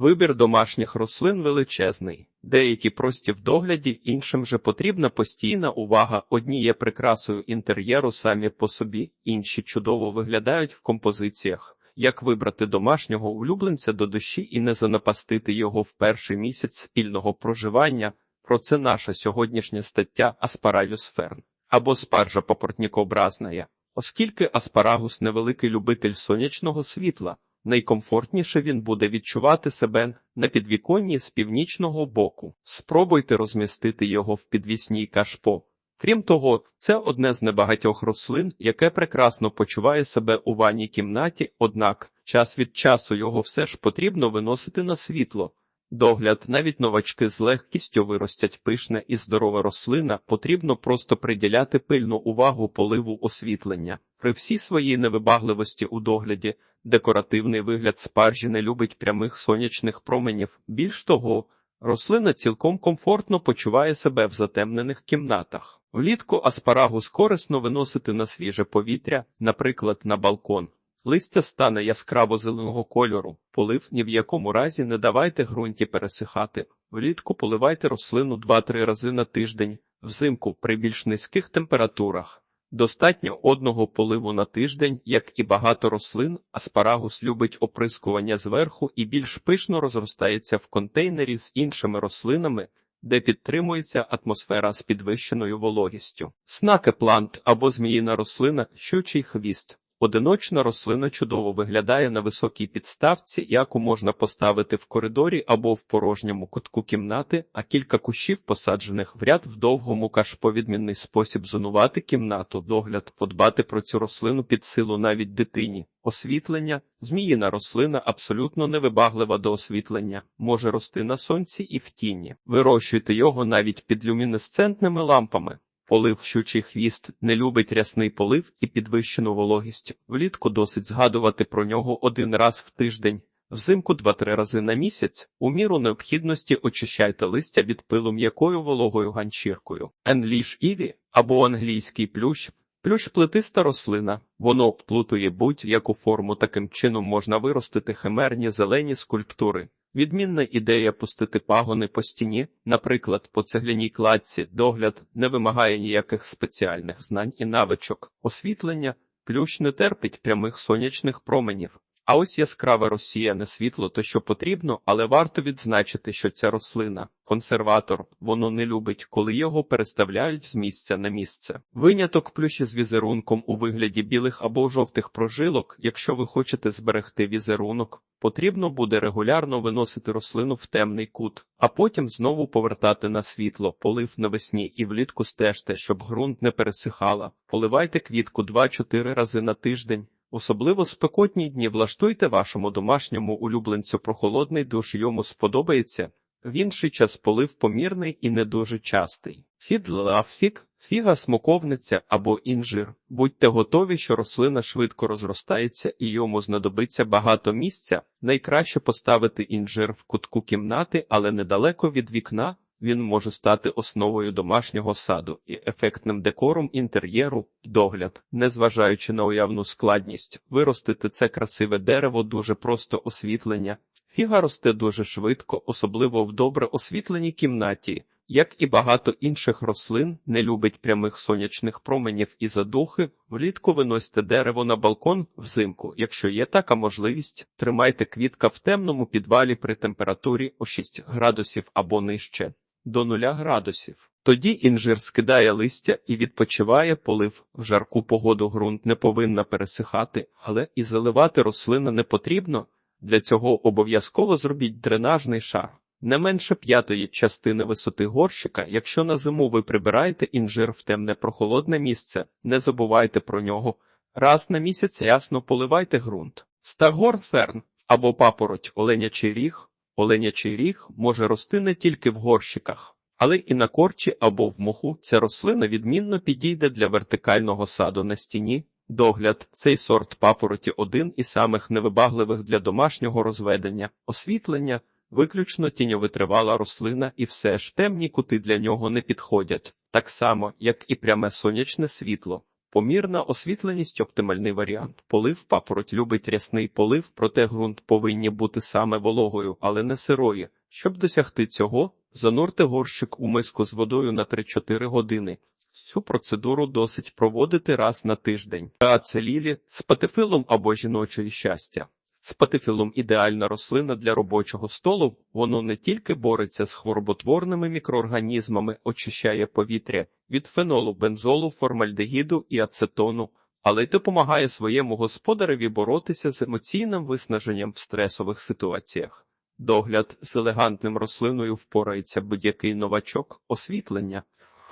Вибір домашніх рослин величезний. Деякі прості в догляді, іншим же потрібна постійна увага. Одні є прикрасою інтер'єру самі по собі, інші чудово виглядають в композиціях. Як вибрати домашнього улюбленця до душі і не занапастити його в перший місяць спільного проживання? Про це наша сьогоднішня стаття Аспарагус ферн або спаржа попортнікообразна. Оскільки аспарагус невеликий любитель сонячного світла, найкомфортніше він буде відчувати себе на підвіконні з північного боку. Спробуйте розмістити його в підвісній кашпо. Крім того, це одне з небагатьох рослин, яке прекрасно почуває себе у ванній кімнаті, однак час від часу його все ж потрібно виносити на світло. Догляд, навіть новачки з легкістю виростять пишне і здорова рослина, потрібно просто приділяти пильну увагу поливу освітлення. При всій своїй невибагливості у догляді, декоративний вигляд спаржі не любить прямих сонячних променів. Більш того, рослина цілком комфортно почуває себе в затемнених кімнатах. Влітку аспарагус корисно виносити на свіже повітря, наприклад, на балкон. Листя стане яскраво зеленого кольору, полив ні в якому разі не давайте ґрунті пересихати. Влітку поливайте рослину 2-3 рази на тиждень, взимку при більш низьких температурах. Достатньо одного поливу на тиждень, як і багато рослин, аспарагус любить оприскування зверху і більш пишно розростається в контейнері з іншими рослинами, де підтримується атмосфера з підвищеною вологістю. Снакеплант або зміїна рослина, щучий хвіст. Одиночна рослина чудово виглядає на високій підставці, яку можна поставити в коридорі або в порожньому кутку кімнати, а кілька кущів, посаджених в ряд в довгому кашповідмінний спосіб зонувати кімнату, догляд, подбати про цю рослину під силу навіть дитині. Освітлення, зміїна рослина абсолютно невибаглива до освітлення, може рости на сонці і в тіні. Вирощуйте його навіть під люмінесцентними лампами. Полив щучий хвіст не любить рясний полив і підвищену вологість. Влітку досить згадувати про нього один раз в тиждень, взимку два-три рази на місяць. У міру необхідності очищайте листя від пилу м'якою вологою ганчіркою. Енліш іві або англійський плющ. Плющ плетиста рослина, воно плутує будь-яку форму, таким чином можна виростити химерні зелені скульптури. Відмінна ідея пустити пагони по стіні, наприклад, по цегляній кладці, догляд не вимагає ніяких спеціальних знань і навичок. Освітлення плющ не терпить прямих сонячних променів. А ось яскраве розсіяне світло, то що потрібно, але варто відзначити, що ця рослина консерватор, воно не любить, коли його переставляють з місця на місце. Виняток плющі з візерунком у вигляді білих або жовтих прожилок, якщо ви хочете зберегти візерунок, потрібно буде регулярно виносити рослину в темний кут, а потім знову повертати на світло, полив навесні і влітку стежте, щоб ґрунт не пересихала. Поливайте квітку 2-4 рази на тиждень. Особливо спекотні дні влаштуйте вашому домашньому улюбленцю прохолодний душ йому сподобається. В інший час полив помірний і не дуже частий. Фідлафік, фіга смоковниця або інжир. Будьте готові, що рослина швидко розростається і йому знадобиться багато місця. Найкраще поставити інжир в кутку кімнати, але недалеко від вікна. Він може стати основою домашнього саду і ефектним декором інтер'єру, догляд, незважаючи на уявну складність, виростити це красиве дерево дуже просто освітлення. Фіга росте дуже швидко, особливо в добре освітленій кімнаті, як і багато інших рослин, не любить прямих сонячних променів і задухи. Влітку виносьте дерево на балкон взимку. Якщо є така можливість, тримайте квітка в темному підвалі при температурі о 6 градусів або нижче до 0 градусів. Тоді інжир скидає листя і відпочиває полив. В жарку погоду ґрунт не повинна пересихати, але і заливати рослина не потрібно. Для цього обов'язково зробіть дренажний шар. Не менше п'ятої частини висоти горщика, якщо на зиму ви прибираєте інжир в темне прохолодне місце, не забувайте про нього. Раз на місяць ясно поливайте ґрунт. Стагор ферн або папороть оленячий ріг Оленячий ріг може рости не тільки в горщиках, але і на корчі або в моху. Ця рослина відмінно підійде для вертикального саду на стіні. Догляд, цей сорт папороті один із самих невибагливих для домашнього розведення, освітлення, виключно тіньовитривала рослина, і все ж темні кути для нього не підходять, так само, як і пряме сонячне світло. Помірна освітленість оптимальний варіант. Полив папороть любить рясний полив, проте ґрунт повинні бути саме вологою, але не сирою. Щоб досягти цього, занурте горщик у миску з водою на 3-4 години. Цю процедуру досить проводити раз на тиждень. А це лілі з патефилом або жіночої щастя. Спатифілум – ідеальна рослина для робочого столу. Воно не тільки бореться з хвороботворними мікроорганізмами, очищає повітря від фенолу, бензолу, формальдегіду і ацетону, але й допомагає своєму господареві боротися з емоційним виснаженням в стресових ситуаціях. Догляд з елегантним рослиною впорається будь-який новачок, освітлення.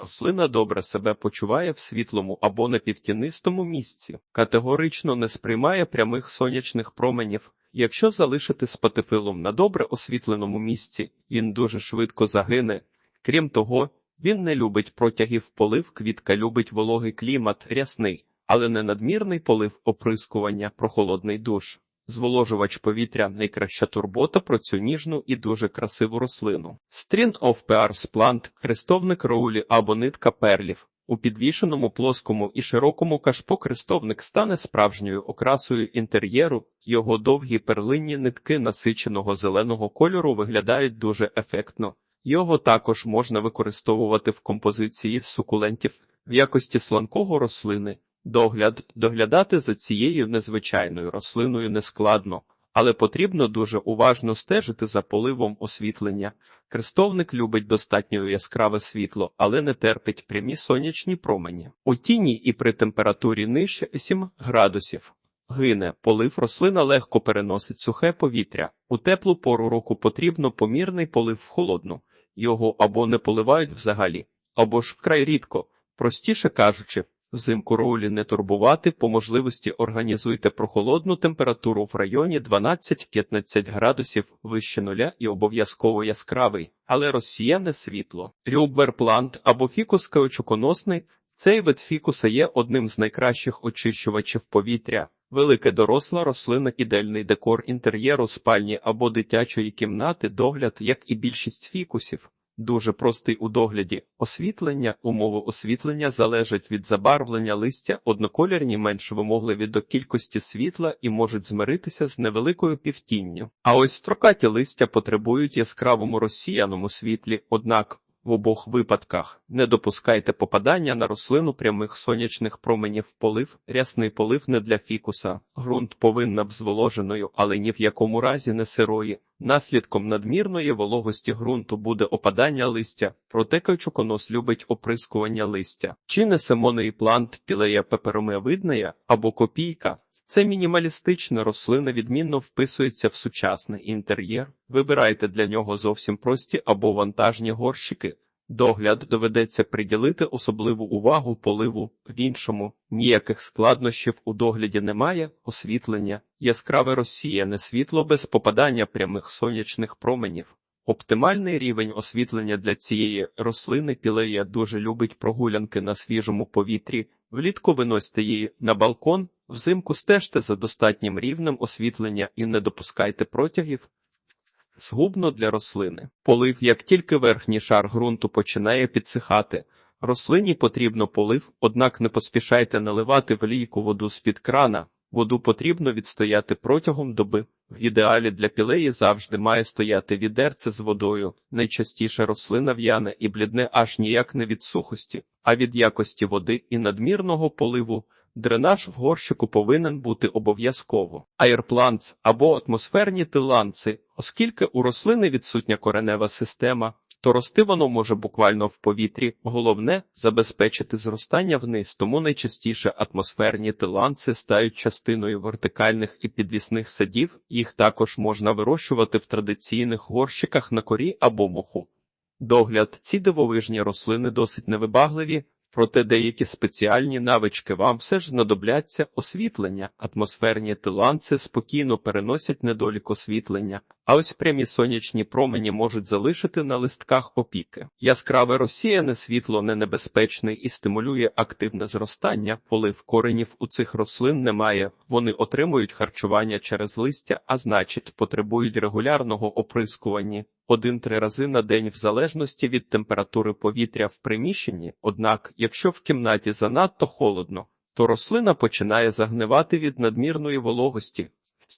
Рослина добре себе почуває в світлому або напівтінистому місці, категорично не сприймає прямих сонячних променів. Якщо залишити спатифилум на добре освітленому місці, він дуже швидко загине. Крім того, він не любить протягів полив, квітка любить вологий клімат, рясний, але не надмірний полив оприскування, прохолодний душ. Зволожувач повітря найкраща турбота про цю ніжну і дуже красиву рослину. Sтрін of Pears Plant – хрестовник роулі або нитка перлів. У підвішеному плоскому і широкому кашпо хрестовник стане справжньою окрасою інтер'єру, його довгі перлинні нитки насиченого зеленого кольору виглядають дуже ефектно. Його також можна використовувати в композиції сукулентів в якості сланкого рослини. Догляд доглядати за цією незвичайною рослиною нескладно, але потрібно дуже уважно стежити за поливом освітлення. Крестовник любить достатньо яскраве світло, але не терпить прямі сонячні промені. У тіні і при температурі нижче 7 градусів. Гине, полив рослина легко переносить сухе повітря. У теплу пору року потрібно помірний полив в холодну. Його або не поливають взагалі, або ж вкрай рідко. Простіше кажучи, Взимку роулі не турбувати, по можливості організуйте прохолодну температуру в районі 12-15 градусів вище нуля і обов'язково яскравий, але розсіяне світло. Рюберплант або фікус каучуконосний – цей вид фікуса є одним з найкращих очищувачів повітря. Велике доросла рослина ідеальний декор інтер'єру спальні або дитячої кімнати, догляд, як і більшість фікусів. Дуже простий у догляді. Освітлення, умови освітлення залежать від забарвлення листя, одноколірні менш вимогливі до кількості світла і можуть змиритися з невеликою півтінню. А ось строкаті листя потребують яскравому розсіяному світлі, однак в обох випадках не допускайте попадання на рослину прямих сонячних променів полив, рясний полив не для фікуса. Грунт повинна б зволоженою, але ні в якому разі не сирої. Наслідком надмірної вологості ґрунту буде опадання листя, проте кайчуконос любить оприскування листя. Чи не семонний плант пілея пеперомеовидная або копійка. Це мінімалістична рослина відмінно вписується в сучасний інтер'єр. Вибирайте для нього зовсім прості або вантажні горщики. Догляд доведеться приділити особливу увагу поливу в іншому. Ніяких складнощів у догляді немає, освітлення, яскраве розсіяне світло без попадання прямих сонячних променів. Оптимальний рівень освітлення для цієї рослини пілея дуже любить прогулянки на свіжому повітрі. Влітку виносьте її на балкон, взимку стежте за достатнім рівнем освітлення і не допускайте протягів. Згубно для рослини. Полив, як тільки верхній шар ґрунту починає підсихати. Рослині потрібно полив, однак не поспішайте наливати в лійку воду з-під крана. Воду потрібно відстояти протягом доби. В ідеалі для пілеї завжди має стояти відерце з водою. Найчастіше рослина в'яне і блідне аж ніяк не від сухості, а від якості води і надмірного поливу. Дренаж в горщику повинен бути обов'язково. Аерпланц або атмосферні тиланци, оскільки у рослини відсутня коренева система, то рости воно може буквально в повітрі. Головне забезпечити зростання вниз, тому найчастіше атмосферні тиланци стають частиною вертикальних і підвісних садів. Їх також можна вирощувати в традиційних горщиках на корі або моху. Догляд ці дивовижні рослини досить невибагливі. Проте деякі спеціальні навички вам все ж знадобляться освітлення, атмосферні тиланці спокійно переносять недолік освітлення, а ось прямі сонячні промені можуть залишити на листках опіки. Яскраве розсіяне світло не небезпечне і стимулює активне зростання, полив коренів у цих рослин немає, вони отримують харчування через листя, а значить, потребують регулярного оприскування. Один-три рази на день в залежності від температури повітря в приміщенні, однак, якщо в кімнаті занадто холодно, то рослина починає загнивати від надмірної вологості.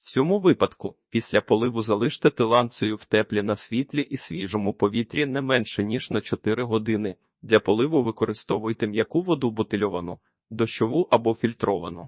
В цьому випадку, після поливу залиште тиланцею в теплі на світлі і свіжому повітрі не менше ніж на 4 години. Для поливу використовуйте м'яку воду бутильовану, дощову або фільтровану.